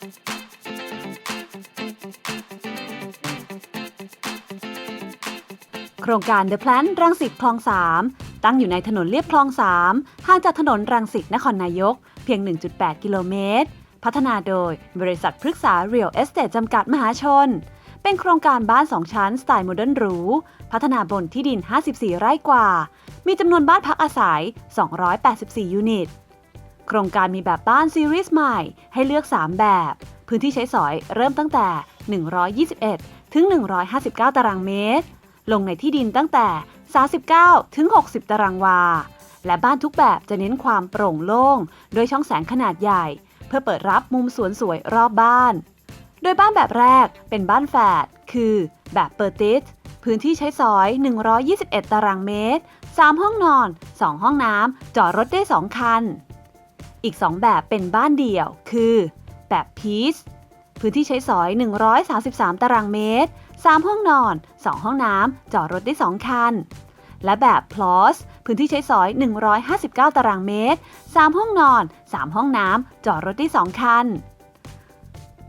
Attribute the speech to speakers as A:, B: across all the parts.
A: โครงการ The Plant รังสิตคลอง 3 ตั้งอยู่ในถนนเลียบคลอง 3 ห่างจากถนนรังสิตนครนายก เพียง 1.8 กิโลเมตร พัฒนาโดยบริษัทพฤกษา Real Estate จำกัดมหาชน เป็นโครงการบ้าน 2 ชั้นสไตล์โมเดิร์นหรู พัฒนาบนที่ดิน 54 ไร่กว่า มีจำนวนบ้านพักอาศัย 284 ยูนิต โครงการมีแบบบ้านซีรีส์ใหม่ให้เลือก 3 แบบ พื้นที่ใช้สอยเริ่มตั้งแต่ 121 ถึง 159 ตารางเมตร ลงในที่ดินตั้งแต่ 39 ถึง 60 ตารางวา และบ้านทุกแบบจะเน้นความโปร่งโล่ง โดยช่องแสงขนาดใหญ่ เพื่อเปิดรับมุมสวนสวยรอบบ้าน โดยบ้านแบบแรกเป็นบ้านแฝด คือแบบเปิดติสพื้นที่ใช้สอย 121 ตารางเมตร 3 ห้องนอน 2 ห้องน้ำ จอดรถได้ 2 คัน อีก 2 แบบเป็นบ้านเดี่ยว คือ แบบพีซพื้นที่ใช้สอย 133 ตารางเมตร 3 ห้องนอน 2 ห้องน้ำ จอดรถได้ 2 คัน และแบบ plus พื้นที่ใช้สอย 159 ตารางเมตร 3 ห้องนอน 3 ห้องน้ำ จอดรถได้ 2 คัน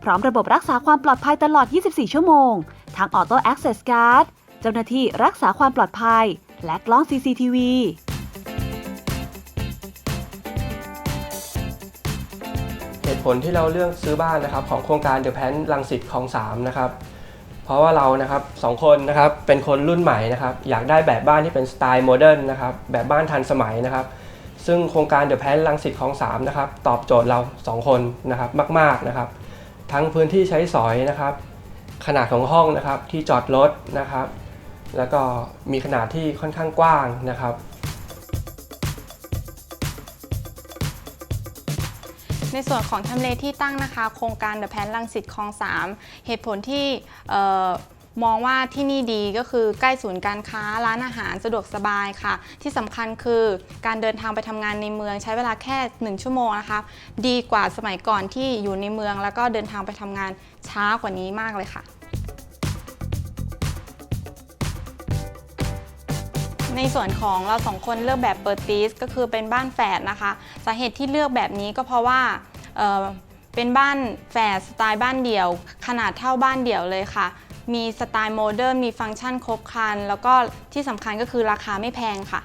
A: พร้อมระบบรักษาความปลอดภัยตลอด 24 ชั่วโมง ทั้ง Auto Access Guard เจ้าหน้าที่รักษาความปลอดภัย และกล้อง CCTV
B: ตุผลที่เราเลือกซื้อบ้านนะครับของโครงการเดอะแพนลังสิตคลองสามนะครับเพราะว่าเรานะครับสองคนนะครับเป็นคนรุ่นใหม่นะครับอยากได้แบบบ้านที่เป็นสไตล์โมเดิร์นนะครับแบบบ้านทันสมัยนะครับซึ่งโครงการเดอะแพนลังสิตคลองสามนะครับตอบโจทย์เราสองคนนะครับมาก ๆนะครับ ทั้งพื้นที่ใช้สอยนะครับขนาดของห้องนะครับที่จอดรถนะครับ แล้วก็มีขนาดที่ค่อนข้างกว้างนะครับ
C: ในส่วนของทำเลที่ตั้งนะคะ โครงการ The Pan ลังสิตคลอง 3 เหตุผลที่มองว่าที่นี่ดีก็คือใกล้ศูนย์การค้าร้านอาหารสะดวกสบายค่ะ ที่สำคัญคือการเดินทางไปทำงานในเมืองใช้เวลาแค่ 1 ชั่วโมงนะคะดีกว่าสมัยก่อนที่อยู่ในเมือง แล้วก็เดินทางไปทำงานช้ากว่านี้มากเลยค่ะ ในส่วนของเราสองคนเลือกแบบเปิดตีสก็คือเป็นบ้านแฝดนะคะสาเหตุที่เลือกแบบนี้ก็เพราะว่าเเป็นบ้านแฝดสไตล์บ้านเดี่ยว ขนาดเท่าบ้านเดี่ยวเลยค่ะ มีสไตล์โมเดิร์นมีฟังก์ชันครบครัน แล้วก็ที่สำคัญก็คือราคาไม่แพงค่ะ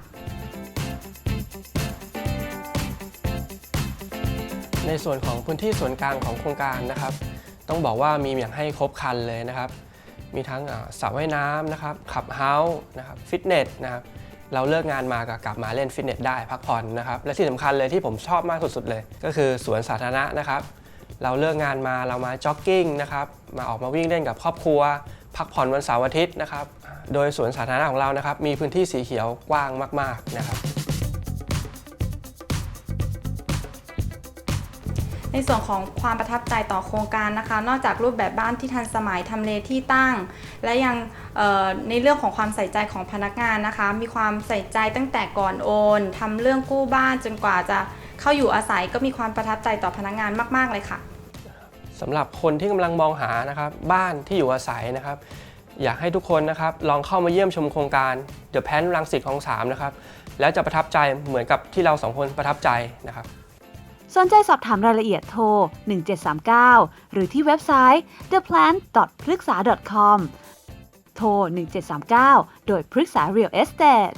B: ในส่วนของพื้นที่ส่วนกลางของโครงการนะครับ ต้องบอกว่ามีอย่างให้ครบครันเลยนะครับ มีทั้งสระว่ายน้ำนะครับขับเฮาส์นะครับฟิตเนสนะครับเราเลิกงานมาก็กลับมาเล่นฟิตเนสได้พักผ่อนนะครับและที่สำคัญเลยที่ผมชอบมากสุดๆเลย ก็คือสวนสาธารณะนะครับ เราเลิกงานมาเรามาจ็อกกิ้งนะครับมาออกมาวิ่งเล่นกับครอบครัว พักผ่อนวันเสาร์อาทิตย์นะครับโดยสวนสาธารณะของเรานะครับมีพื้นที่สีเขียวกว้างมากๆนะครับ
C: ในส่วนของความประทับใจต่อโครงการนะคะ นอกจากรูปแบบบ้านที่ทันสมัยทำเลที่ตั้ง และยังในเรื่องของความใส่ใจของพนักงานนะคะ มีความใส่ใจตั้งแต่ก่อนโอนทำเรื่องกู้บ้านจนกว่าจะเข้าอยู่อาศัยก็มีความประทับใจต่อพนักงานมาก ๆ เลยค่ะ
B: สำหรับคนที่กำลังมองหานะครับบ้านที่อยู่อาศัยนะครับ อยากให้ทุกคนนะครับลองเข้ามาเยี่ยมชมโครงการ The Pan รังสิตของ3นะครับแล้วจะประทับใจเหมือนกับที่เราสองคนประทับใจนะครับ
A: สนใจสอบถามรายละเอียดโทร 1739 หรือที่เว็บไซต์ theplant.pryxa.com โทร 1739 โดยพฤกษา Real Estate